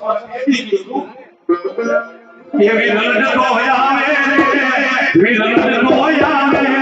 ਔਰ ਇਹਦੀ ਦੇਖੋ ਇਹ ਵੀ ਲੰਡ ਹੋਇਆ ਵੇ ਵੀ ਲੰਡ ਹੋਇਆ ਵੇ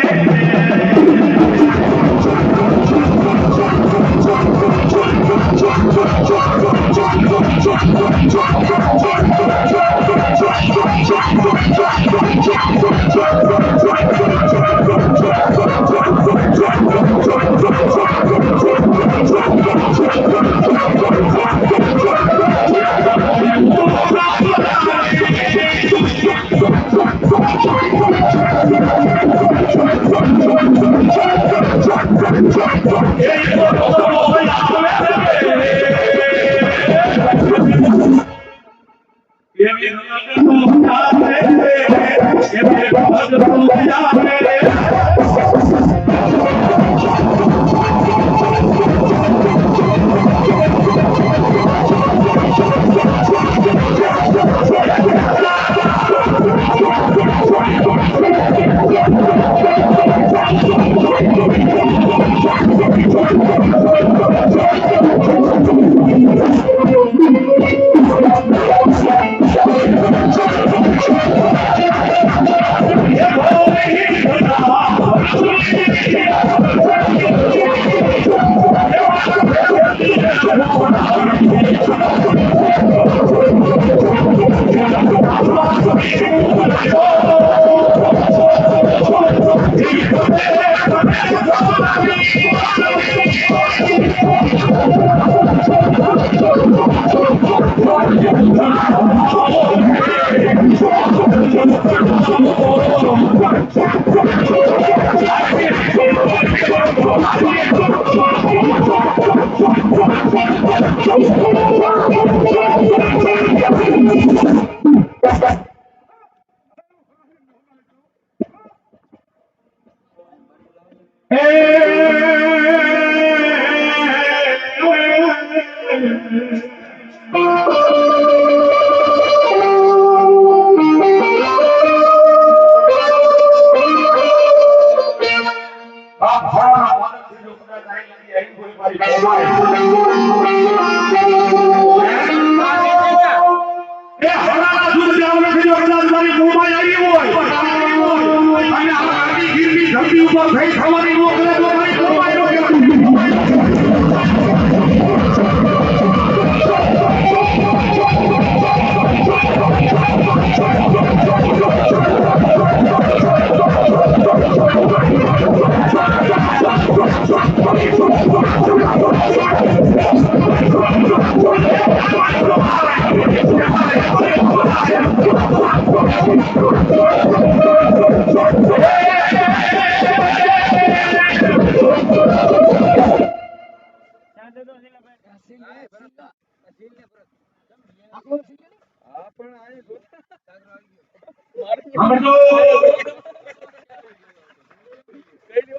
Hey!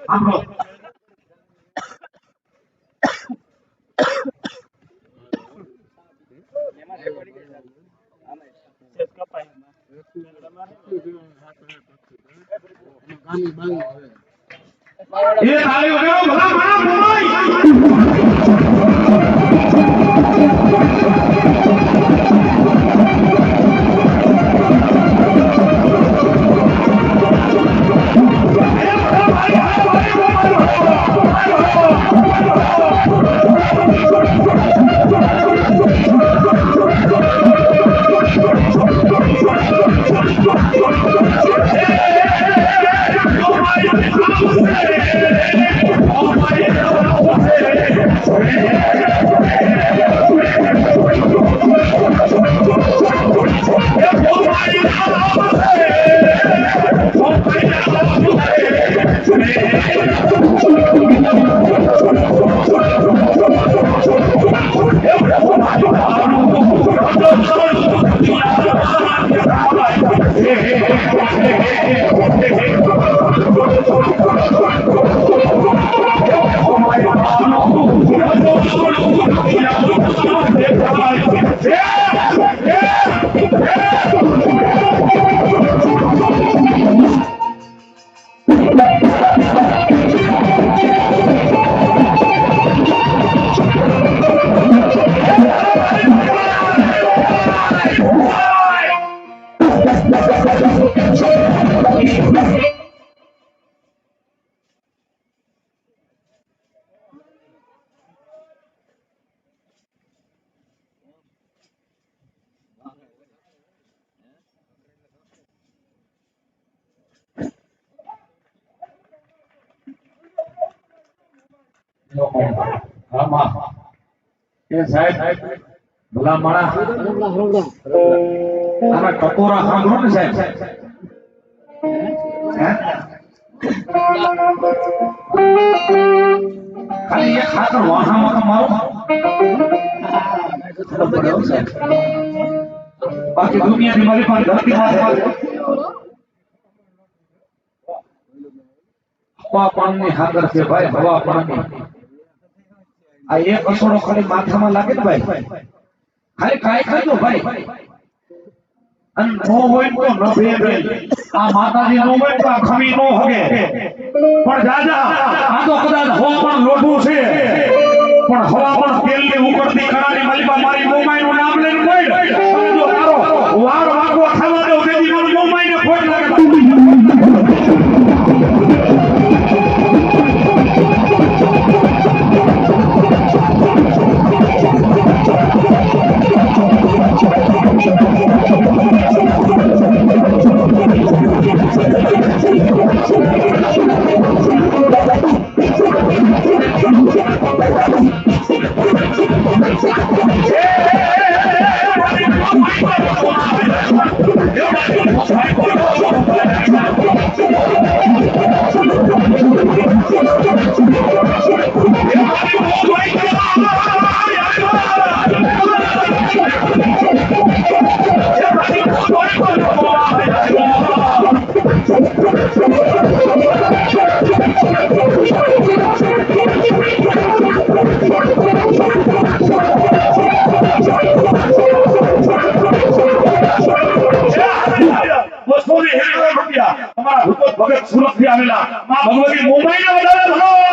Arnold! ये भाई हो गया भला भला Mumbai go, go, go. Thank you. આમાં એ સાહેબ ટકોરા સાંભળો ને સાહેબ? બાકી દુનિયાની મારી પાસે ધરતી પાસે હવા પાણીની હાજર છે ભાઈ, હવા પાણી આ એક અસોડો ખાલી માથામાં લાગે ને ભાઈ? ખાલી કાંઈ ખાજો ભાઈ. અને નો હોય તો ન ભેગે. આ માતાજી નો હોય તો આ ખમી નો હોગે. પણ દાદા આ તો કદાચ હો પણ લોઢું છે. પણ હવા પણ તેલની ઉકળતી કણાની મલિબા મારી મોમાઈનું નામ લઈને કોઈ Yeah! ભગત સુરતથી આવેલા. માં ભગવતી મુંબઈ ના વધારે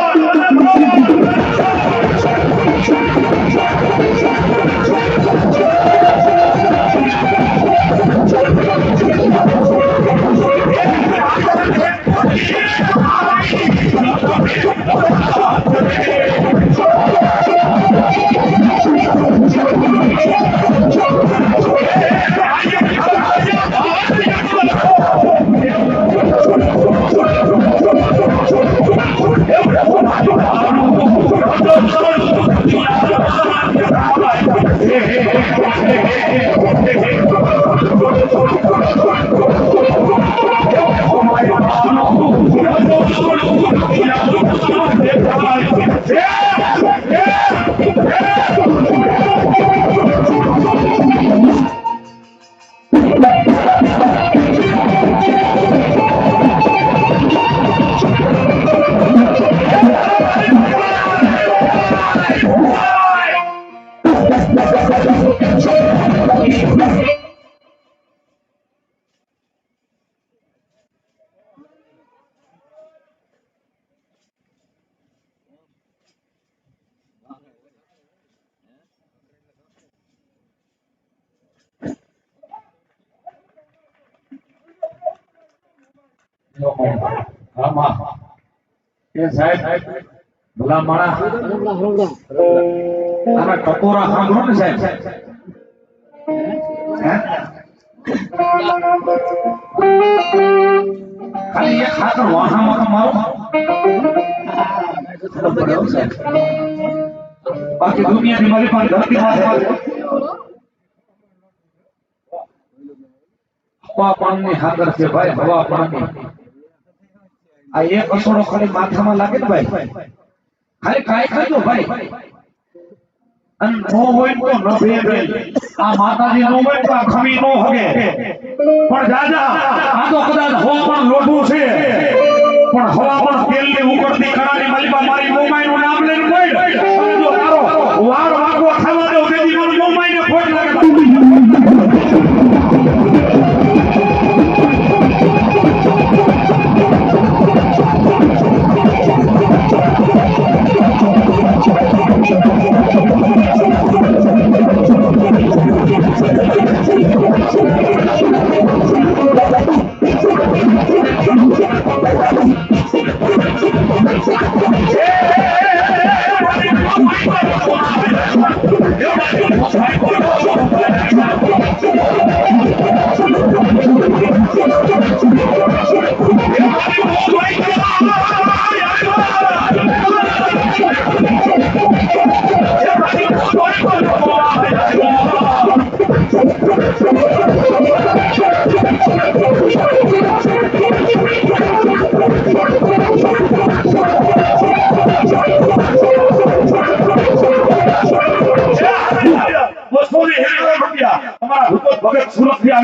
આમાં. એ સાહેબ ભલા માણા આના ટકોરા સાંભળો ને સાહેબ. હે? ખાલી એક ખાતર વાહામાં તો મારો. બાકી દુનિયાની મારી પાસે ધરતી પાસે હવા પાણીની હાકર છે ભાઈ, હવા પાણી આ એક અસોડો ખાલી માથામાં લાગે ને ભાઈ? ખાલી કાંઈ ખાજો ભાઈ. અને નો હોય તો ન ભેગે આ માતાજી નો હોય તો આ ખમી નો હગે. પણ દાદા, આ તો કદાચ હો પણ લોઢું છે. પણ હવા પણ તેલની ઉકળતી કણાની માલિકા મારી મોમાઈનું નામ લઈને બોલ અને જો વાળ Thank you.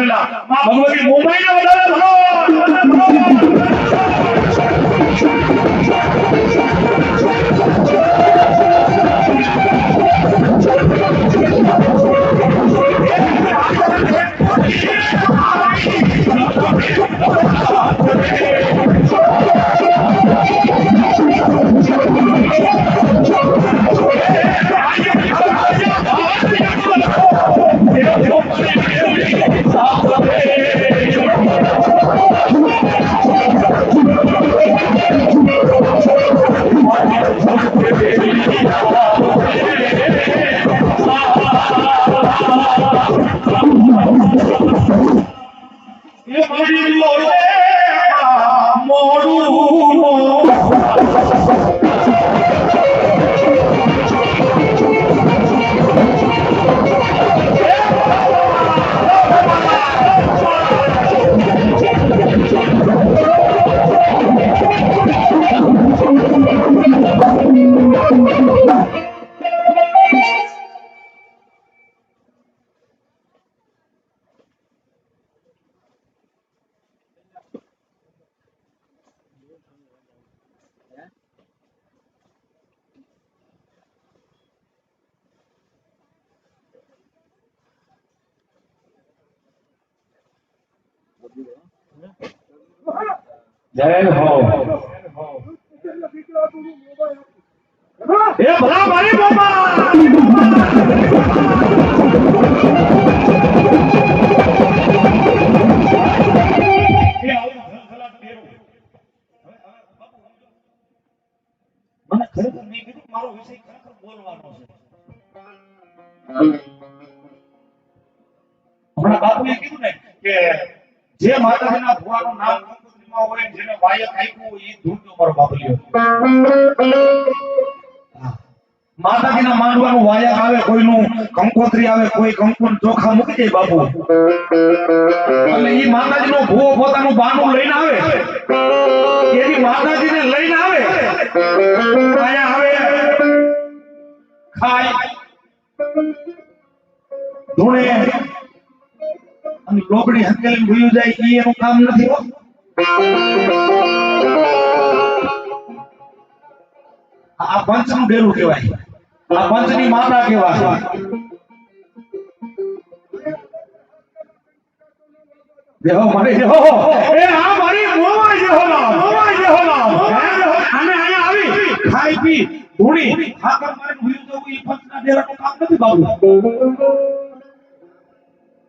આવેલા માં ભગવતી મુંબઈ ને વધારે એ જય હો એ ભલા મારી મારો વિષય ખરેખર બોલવાનો છે. હમણાં બાપુએ ને કે જે માતાજીના ભુવાનું નામ કંકોત્રીમાં હોય જેને એ. માતાજીના માંડવાનું વાયક આવે, કોઈનું કંકોત્રી આવે, કોઈ કંકુન ચોખા મૂકી દે બાપુ. અને ઈ માતાજીનો ભૂવો પોતાનું બાનું લઈને આવે. એની માતાજીને લઈને આવે. ખાય. ધૂણે. અને લોબડી હકેલીને ભૂયું જાય, ઈ એનું કામ નથી હો આ પંચનું ડેરું કહેવાય. આ પંચની માતા કહેવાય. દેહો મારી દેહો એ આ મારી મોવા જેહો નામ મોવા જેહો નામ અને અહીંયા આવી. ખાઈ પી ધૂણી હાકર મારી ભૂયું જવું ઈ પંચના ડેરાનું કામ નથી બાબુ.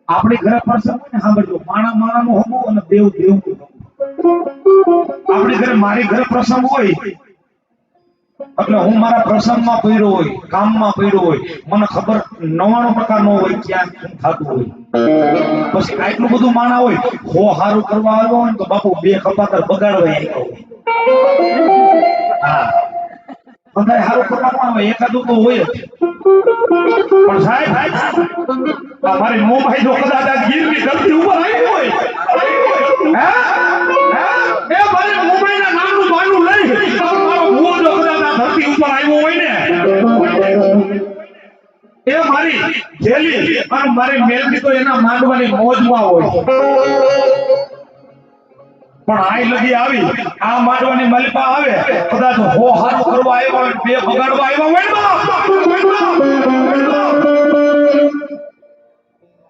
આપણી ઘરે પ્રસંગ હોય ને સાંભળજો. માણા માણા નું હોવું અને દેવ દેવનું હગું. આપણી ઘરે મારી ઘરે પ્રસંગ હોય, એટલે હું મારા પ્રસંગમાં પડ્યો હોય, કામમાં પડ્યો હોય, મને ખબર નવાણું ટકા નો હોય ક્યાં થતું હોય. પછી આટલું બધું માણા હોય, હો હારું કરવા આવ્યો હોય તો બાપુ બે કપાતર બગાડવા આવ્યો હા. બધાય હારું કરવા પણ આવે? એકાદું તો હોય પણ સાહેબ, આ મારી મોમાઈ જો કદાચ ગીરની ગલતી ઉપર આવી હોય મોજમાં હોય. પણ આઈ લગી આવી. આ માંડવાની મલપા આવે. કદાચ હો હાથ કરવા આવ્યા બે બગાડવા આવ્યા હોય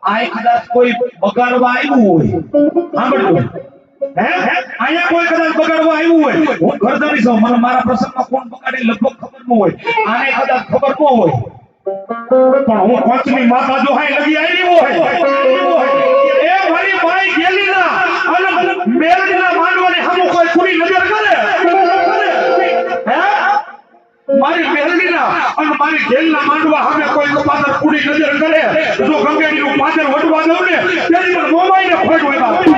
આય કદાચ કોઈ બગાડવા આવ્યું હોય. સાંભળજો. હે? ખબર ન હોય. આને કદાચ ખબર ન હોય. પણ હું પંચમી માતા જો હાય લગી આવી હોય. એ મારી માઈ ગેલી ના અને મેલડી ના માંડવાની હમ કોઈ પૂરી નજર કરે. મારી પહેરણીના અને મારી જેલના માંડવા સામે કોઈ કપાતર કુડી નજર કરે, જો ગંગેડીનું પાદર વટવા દઉં ને, તેની પણ મોમાઈ ને હોય.